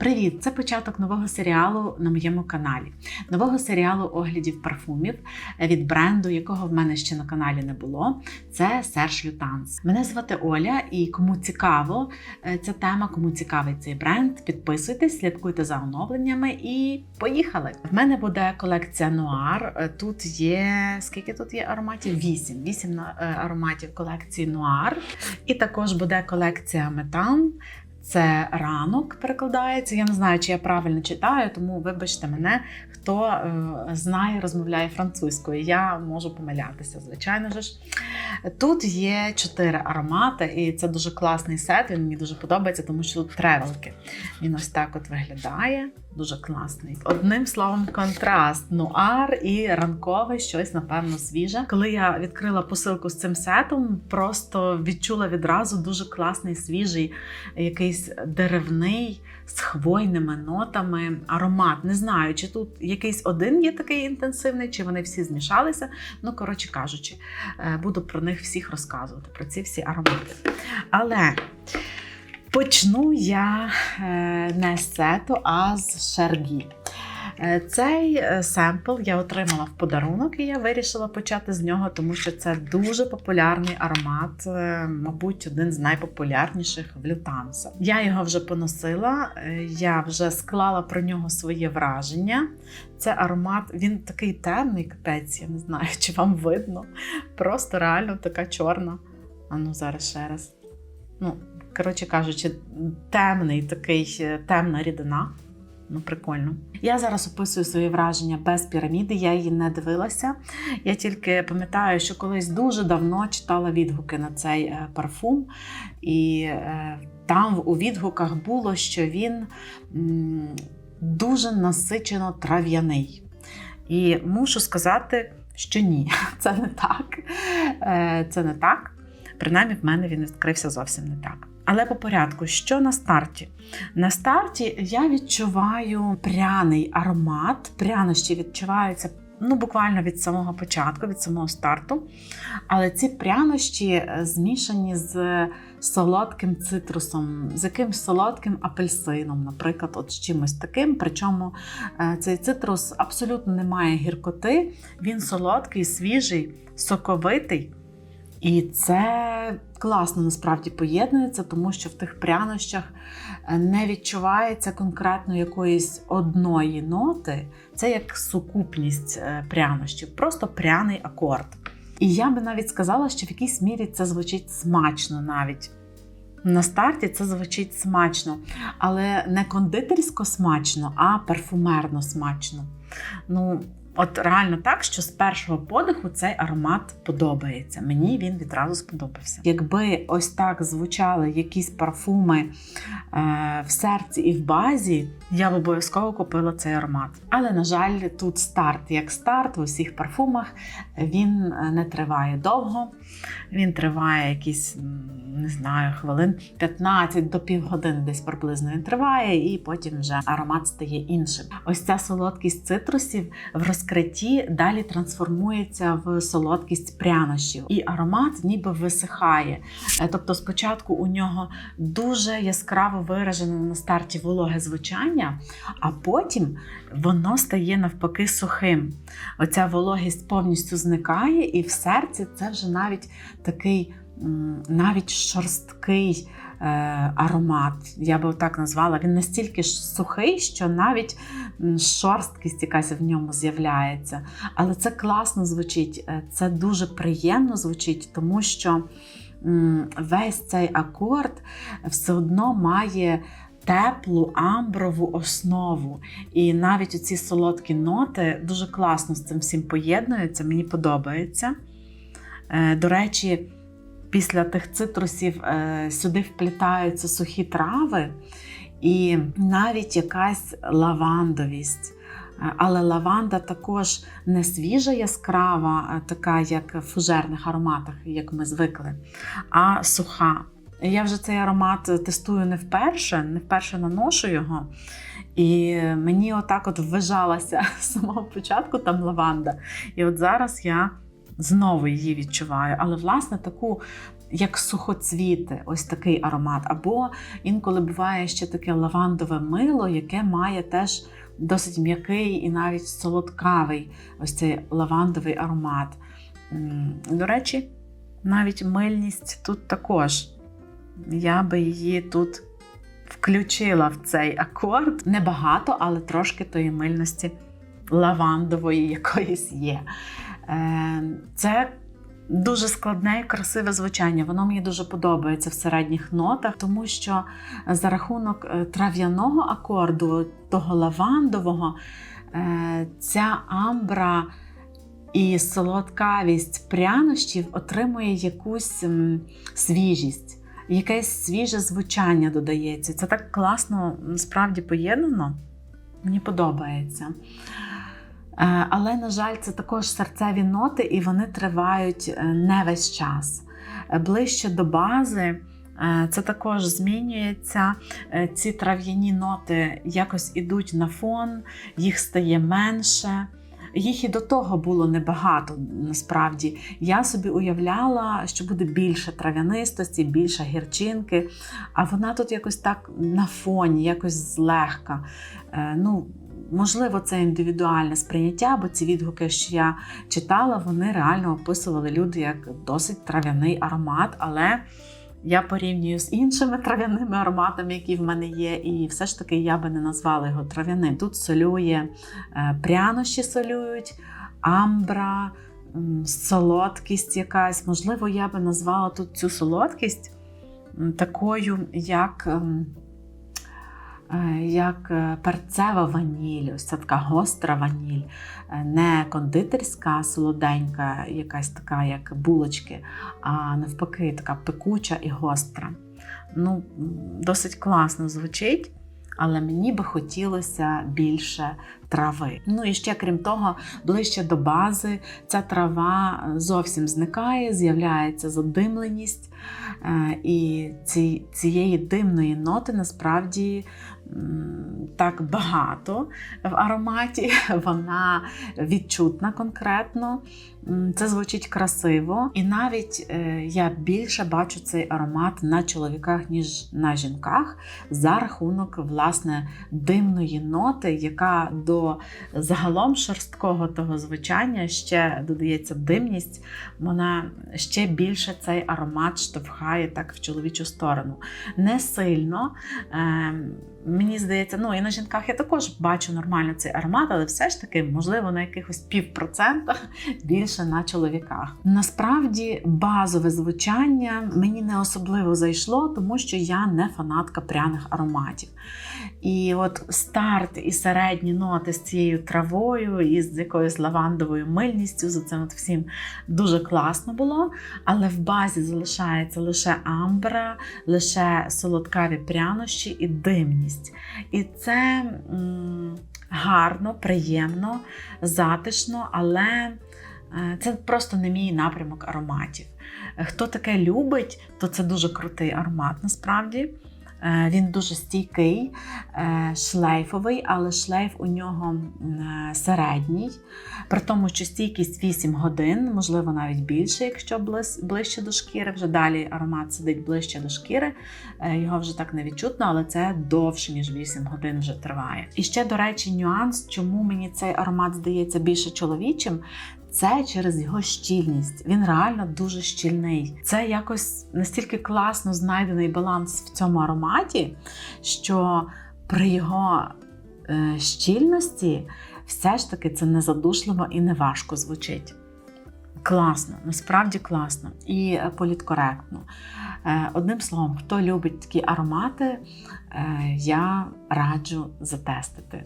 Привіт! Це початок нового серіалу на моєму каналі. Нового серіалу оглядів парфумів від бренду, якого в мене ще на каналі не було. Це Серж Лютанс. Мене звати Оля, і кому цікаво е, ця тема, кому цікавий цей бренд, підписуйтесь, слідкуйте за оновленнями і поїхали! В мене буде колекція Нуар. Е, Тут є скільки тут є ароматів? Вісім. Вісім е, ароматів колекції Нуар. І також буде колекція Метан. Це ранок перекладається. Я не знаю, чи я правильно читаю, тому вибачте мене, хто е, знає, розмовляє французькою. Я можу помилятися, звичайно ж. Тут є чотири аромати, і це дуже класний сет. Він мені дуже подобається, тому що тут тревелки. Він ось так от виглядає. Дуже класний. Одним словом, контраст, нуар і ранкове щось, напевно, свіже. Коли я відкрила посилку з цим сетом, просто відчула відразу дуже класний, свіжий, якийсь деревний з хвойними нотами аромат. Не знаю, чи тут якийсь один є такий інтенсивний, чи вони всі змішалися. Ну, коротше кажучи, буду про них всіх розказувати, про ці всі аромати. Але. Почну я не з сету, а з шаргі. Цей семпл я отримала в подарунок, і я вирішила почати з нього, тому що це дуже популярний аромат, мабуть, один з найпопулярніших в Лютанса. Я його вже поносила, я вже склала про нього своє враження. Це аромат, він такий темний капець, я не знаю, чи вам видно. Просто реально така чорна. А ну зараз ще раз. Ну, коротше кажучи, темний такий темна рідина. Ну, прикольно. Я зараз описую свої враження без піраміди, я її не дивилася. Я тільки пам'ятаю, що колись дуже давно читала відгуки на цей е, парфум, і е, там у відгуках було, що він дуже насичено трав'яний. І мушу сказати, що ні, це не так. Е, це не так. Принаймні, в мене він відкрився зовсім не так. Але по порядку, що на старті? На старті я відчуваю пряний аромат, прянощі відчуваються ну, буквально від самого початку, від самого старту. Але ці прянощі змішані з солодким цитрусом, з якимсь солодким апельсином, наприклад, от з чимось таким. Причому цей цитрус абсолютно не має гіркоти, він солодкий, свіжий, соковитий. І це класно насправді поєднується, тому що в тих прянощах не відчувається конкретно якоїсь одної ноти. Це як сукупність прянощів, просто пряний акорд. І я би навіть сказала, що в якійсь мірі це звучить смачно навіть. На старті це звучить смачно, але не кондитерсько смачно, а парфумерно смачно. Ну, От реально так, що з першого подиху цей аромат подобається. Мені він відразу сподобався. Якби ось так звучали якісь парфуми е, в серці і в базі, я б обов'язково купила цей аромат. Але, на жаль, тут старт як старт в усіх парфумах він не триває довго. Він триває якісь, не знаю, хвилин 15 до півгодини десь приблизно він триває, і потім вже аромат стає іншим. Ось ця солодкість цитрусів в розкритті далі трансформується в солодкість прянощів, і аромат ніби висихає. Тобто, спочатку у нього дуже яскраво виражене на старті вологе звучання, а потім воно стає навпаки сухим. Оця вологість повністю зникає, і в серці це вже навіть такий навіть шорсткий е, аромат. Я би так назвала. Він настільки сухий, що навіть шорсткість якась в ньому з'являється. Але це класно звучить, е, це дуже приємно звучить, тому що весь цей акорд все одно має. Теплу амброву основу. І навіть оці солодкі ноти дуже класно з цим всім поєднуються, мені подобається. Е, до речі, після тих цитрусів е, сюди вплітаються сухі трави і навіть якась лавандовість. Е, але лаванда також не свіжа, яскрава, така, як в фужерних ароматах, як ми звикли, а суха. Я вже цей аромат тестую не вперше, не вперше наношу його. І мені отак от ввижалася з самого початку там лаванда. І от зараз я знову її відчуваю. Але, власне, таку як сухоцвіти, ось такий аромат. Або інколи буває ще таке лавандове мило, яке має теж досить м'який і навіть солодкавий ось цей лавандовий аромат. До речі, навіть мильність тут також. Я би її тут включила в цей акорд. Небагато, але трошки тої мильності лавандової якоїсь є. Е, Це дуже складне і красиве звучання. Воно мені дуже подобається в середніх нотах, тому що за рахунок е, трав'яного акорду, того лавандового, е, ця амбра і солодкавість прянощів отримує якусь свіжість. Якесь свіже звучання додається. Це так класно насправді поєднано. Мені подобається. Е, Але, на жаль, це також серцеві ноти, і вони тривають е, не весь час. Е, Ближче до бази це також змінюється. Ці трав'яні ноти якось ідуть на фон, їх стає менше. Їх і до того було небагато насправді. Я собі уявляла, що буде більше трав'янистості, більше гірчинки, а вона тут якось так на фоні, якось злегка. Ну, Можливо, це індивідуальне сприйняття, бо ці відгуки, що я читала, вони реально описували люди як досить трав'яний аромат, але я порівнюю з іншими трав'яними ароматами, які в мене є, і все ж таки я би не назвала його трав'яним. Тут солює е, прянощі солюють, амбра, солодкість якась. Можливо, я би назвала тут цю солодкість такою, як. Е, Як е, перцева ваніль, ось ця така гостра ваніль, Е, не кондитерська солоденька, якась така, як булочки, а навпаки, така пекуча і гостра. Ну, досить класно звучить, але мені би хотілося більше трави. Ну і ще крім того, ближче до бази ця трава е, зовсім зникає, з'являється задимленість, е, і ці, цієї димної ноти насправді так багато в ароматі, вона відчутна конкретно. Це звучить красиво, і навіть е, я більше бачу цей аромат на чоловіках, ніж на жінках, за рахунок власне димної ноти, яка до загалом шорсткого того звучання ще додається димність. Вона ще більше цей аромат штовхає так в чоловічу сторону. Не сильно. Е, Мені здається, ну і жінках я також бачу нормально цей аромат, але все ж таки, можливо, на якихось півпроцента більше на чоловіках. Насправді, базове звучання мені не особливо зайшло, тому що я не фанатка пряних ароматів. І от старт і середні ноти з цією травою, і з якоюсь лавандовою мильністю, за цим от всім дуже класно було. Але в базі залишається лише амбра, лише солодкаві прянощі і димність. І це гарно, приємно, затишно, але е, це просто не мій напрямок ароматів. Хто таке любить, то це дуже крутий аромат насправді. Е, Він дуже стійкий, е, шлейфовий, але шлейф у нього е, середній. При тому, що стійкість 8 годин, можливо, навіть більше, якщо ближче до шкіри. Вже далі аромат сидить ближче до шкіри. Його вже так не відчутно, але це довше, ніж 8 годин вже триває. І ще, до речі, нюанс, чому мені цей аромат здається більше чоловічим. Це через його щільність. Він реально дуже щільний. Це якось настільки класно знайдений баланс в цьому ароматі, що при його е, щільності все ж таки це не задушливо і не важко звучить. Класно, насправді класно і політкоректно. Е, Одним словом, хто любить такі аромати, е, я раджу затестити.